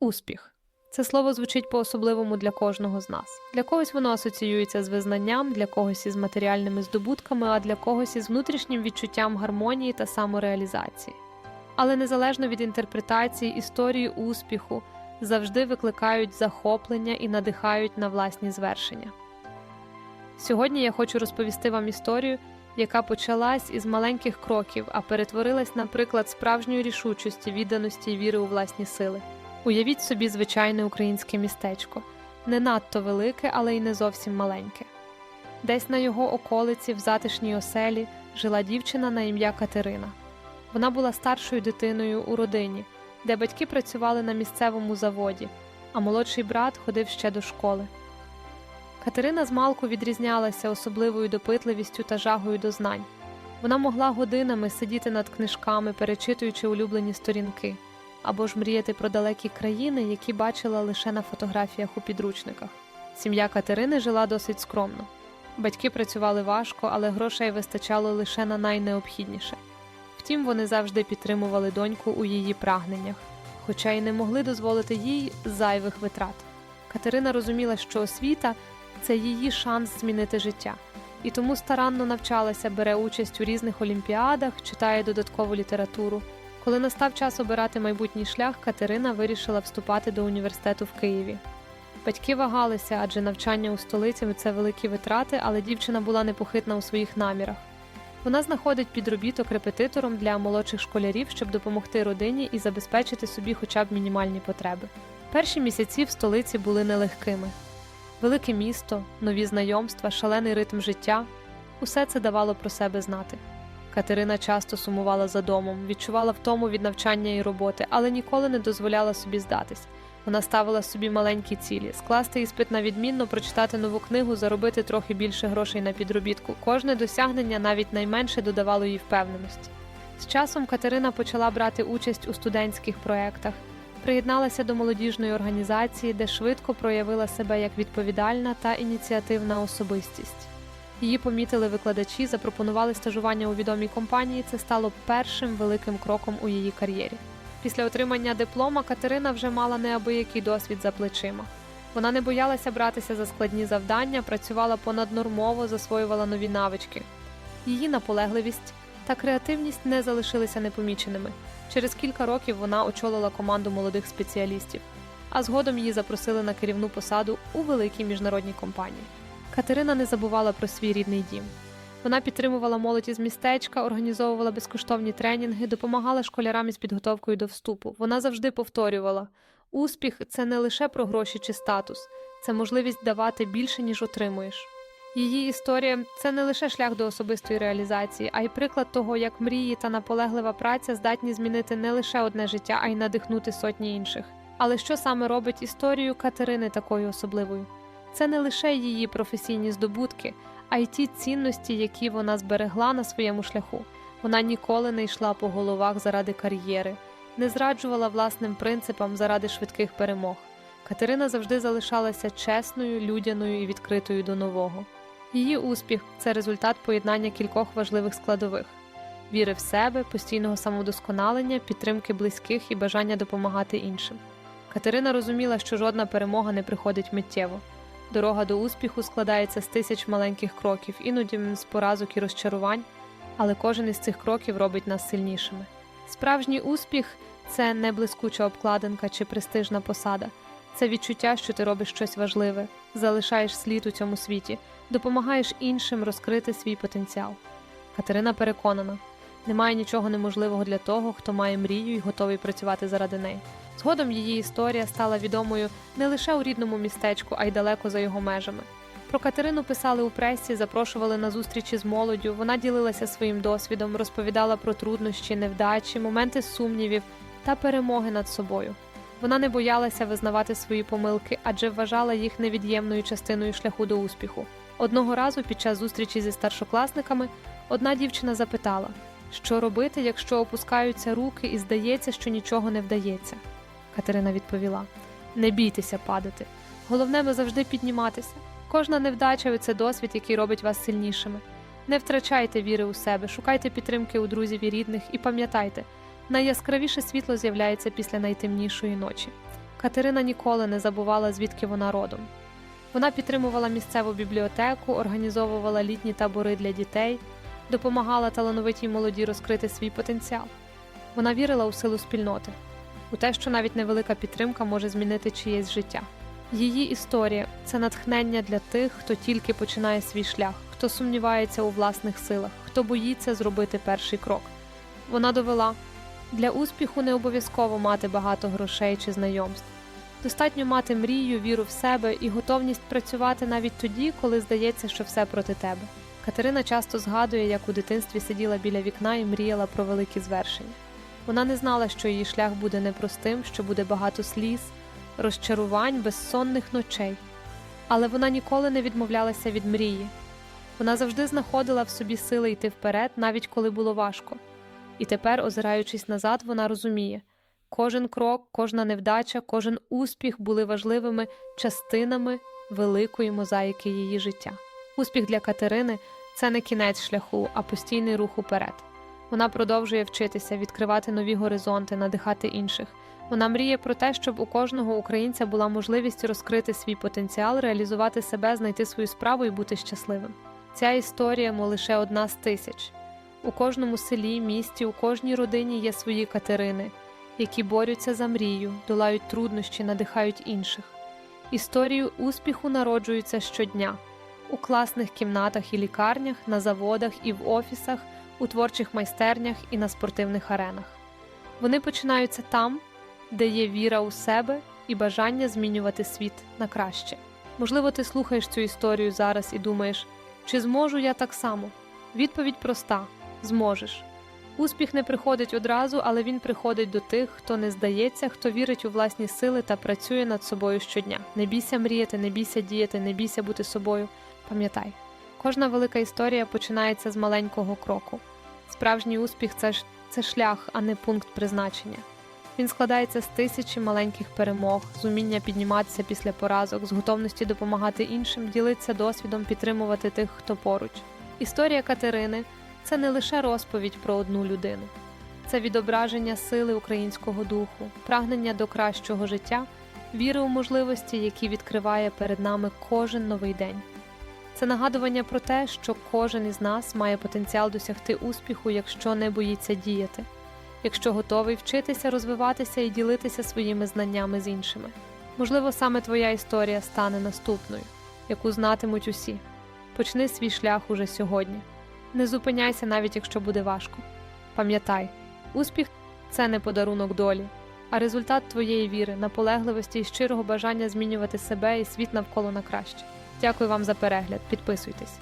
Успіх. Це слово звучить по-особливому для кожного з нас. Для когось воно асоціюється з визнанням, для когось із матеріальними здобутками, а для когось із внутрішнім відчуттям гармонії та самореалізації. Але незалежно від інтерпретації, історії успіху завжди викликають захоплення і надихають на власні звершення. Сьогодні я хочу розповісти вам історію, яка почалась із маленьких кроків, а перетворилась на приклад справжньої рішучості, відданості і віри у власні сили. Уявіть собі звичайне українське містечко, не надто велике, але й не зовсім маленьке. Десь на його околиці, в затишній оселі, жила дівчина на ім'я Катерина. Вона була старшою дитиною у родині, де батьки працювали на місцевому заводі, а молодший брат ходив ще до школи. Катерина змалку відрізнялася особливою допитливістю та жагою до знань. Вона могла годинами сидіти над книжками, перечитуючи улюблені сторінки, або ж мріяти про далекі країни, які бачила лише на фотографіях у підручниках. Сім'я Катерини жила досить скромно. Батьки працювали важко, але грошей вистачало лише на найнеобхідніше. Втім, вони завжди підтримували доньку у її прагненнях, хоча й не могли дозволити їй зайвих витрат. Катерина розуміла, що освіта це її шанс змінити життя, і тому старанно навчалася, бере участь у різних олімпіадах, читає додаткову літературу. Коли настав час обирати майбутній шлях, Катерина вирішила вступати до університету в Києві. Батьки вагалися, адже навчання у столиці це великі витрати, але дівчина була непохитна у своїх намірах. Вона знаходить підробіток репетитором для молодших школярів, щоб допомогти родині і забезпечити собі хоча б мінімальні потреби. Перші місяці в столиці були нелегкими. Велике місто, нові знайомства, шалений ритм життя усе це давало про себе знати. Катерина часто сумувала за домом, відчувала втому від навчання і роботи, але ніколи не дозволяла собі здатись. Вона ставила собі маленькі цілі: скласти іспит на відмінно, прочитати нову книгу, заробити трохи більше грошей на підробітку. Кожне досягнення, навіть найменше, додавало їй впевненості. З часом Катерина почала брати участь у студентських проєктах, приєдналася до молодіжної організації, де швидко проявила себе як відповідальна та ініціативна особистість. Її помітили викладачі, запропонували стажування у відомій компанії. Це стало першим великим кроком у її кар'єрі. Після отримання диплома Катерина вже мала неабиякий досвід за плечима. Вона не боялася братися за складні завдання, працювала понаднормово, засвоювала нові навички. Її наполегливість та креативність не залишилися непоміченими. Через кілька років вона очолила команду молодих спеціалістів, а згодом її запросили на керівну посаду у великій міжнародній компанії. Катерина не забувала про свій рідний дім. Вона підтримувала молодь із містечка, організовувала безкоштовні тренінги, допомагала школярам із підготовкою до вступу. Вона завжди повторювала: успіх це не лише про гроші чи статус, це можливість давати більше, ніж отримуєш. Її історія це не лише шлях до особистої реалізації, а й приклад того, як мрії та наполеглива праця здатні змінити не лише одне життя, а й надихнути сотні інших. Але що саме робить історію Катерини такою особливою? Це не лише її професійні здобутки, а й ті цінності, які вона зберегла на своєму шляху. Вона ніколи не йшла по головах заради кар'єри, не зраджувала власним принципам заради швидких перемог. Катерина завжди залишалася чесною, людяною і відкритою до нового. Її успіх це результат поєднання кількох важливих складових: віри в себе, постійного самовдосконалення, підтримки близьких і бажання допомагати іншим. Катерина розуміла, що жодна перемога не приходить миттєво. Дорога до успіху складається з тисяч маленьких кроків, іноді з поразок і розчарувань, але кожен із цих кроків робить нас сильнішими. Справжній успіх це не блискуча обкладинка чи престижна посада, це відчуття, що ти робиш щось важливе, залишаєш слід у цьому світі, допомагаєш іншим розкрити свій потенціал. Катерина переконана, немає нічого неможливого для того, хто має мрію і готовий працювати заради неї. Згодом її історія стала відомою не лише у рідному містечку, а й далеко за його межами. Про Катерину писали у пресі, запрошували на зустрічі з молоддю. Вона ділилася своїм досвідом, розповідала про труднощі, невдачі, моменти сумнівів та перемоги над собою. Вона не боялася визнавати свої помилки, адже вважала їх невід'ємною частиною шляху до успіху. Одного разу під час зустрічі зі старшокласниками одна дівчина запитала, що робити, якщо опускаються руки і здається, що нічого не вдається. Катерина відповіла: Не бійтеся падати. Головне ви завжди підніматися. Кожна невдача це досвід, який робить вас сильнішими. Не втрачайте віри у себе, шукайте підтримки у друзів і рідних і пам'ятайте, найяскравіше світло з'являється після найтемнішої ночі. Катерина ніколи не забувала, звідки вона родом. Вона підтримувала місцеву бібліотеку, організовувала літні табори для дітей, допомагала талановитій молоді розкрити свій потенціал. Вона вірила у силу спільноти, у те, що навіть невелика підтримка може змінити чиєсь життя. Її історія це натхнення для тих, хто тільки починає свій шлях, хто сумнівається у власних силах, хто боїться зробити перший крок. Вона довела для успіху не обов'язково мати багато грошей чи знайомств. Достатньо мати мрію, віру в себе і готовність працювати навіть тоді, коли здається, що все проти тебе. Катерина часто згадує, як у дитинстві сиділа біля вікна і мріяла про великі звершення. Вона не знала, що її шлях буде непростим, що буде багато сліз, розчарувань, безсонних ночей. Але вона ніколи не відмовлялася від мрії. Вона завжди знаходила в собі сили йти вперед, навіть коли було важко. І тепер, озираючись назад, вона розуміє кожен крок, кожна невдача, кожен успіх були важливими частинами великої мозаїки її життя. Успіх для Катерини це не кінець шляху, а постійний рух уперед. Вона продовжує вчитися, відкривати нові горизонти, надихати інших. Вона мріє про те, щоб у кожного українця була можливість розкрити свій потенціал, реалізувати себе, знайти свою справу і бути щасливим. Ця історія мо лише одна з тисяч. У кожному селі, місті, у кожній родині є свої Катерини, які борються за мрію, долають труднощі, надихають інших. Історії успіху народжуються щодня у класних кімнатах і лікарнях, на заводах і в офісах, у творчих майстернях і на спортивних аренах. Вони починаються там, де є віра у себе і бажання змінювати світ на краще. Можливо, ти слухаєш цю історію зараз і думаєш, чи зможу я так само? Відповідь проста: зможеш. Успіх не приходить одразу, але він приходить до тих, хто не здається, хто вірить у власні сили та працює над собою щодня. Не бійся мріяти, не бійся діяти, не бійся бути собою. Пам'ятай, кожна велика історія починається з маленького кроку. Справжній успіх це ж це шлях, а не пункт призначення. Він складається з тисячі маленьких перемог, з уміння підніматися після поразок, з готовності допомагати іншим, ділитися досвідом, підтримувати тих, хто поруч. Історія Катерини це не лише розповідь про одну людину, це відображення сили українського духу, прагнення до кращого життя, віри у можливості, які відкриває перед нами кожен новий день. Це нагадування про те, що кожен із нас має потенціал досягти успіху, якщо не боїться діяти, якщо готовий вчитися, розвиватися і ділитися своїми знаннями з іншими. Можливо, саме твоя історія стане наступною, яку знатимуть усі. Почни свій шлях уже сьогодні. Не зупиняйся, навіть якщо буде важко. Пам'ятай, успіх це не подарунок долі, а результат твоєї віри, наполегливості і щирого бажання змінювати себе і світ навколо на краще. Дякую вам за перегляд. Підписуйтесь.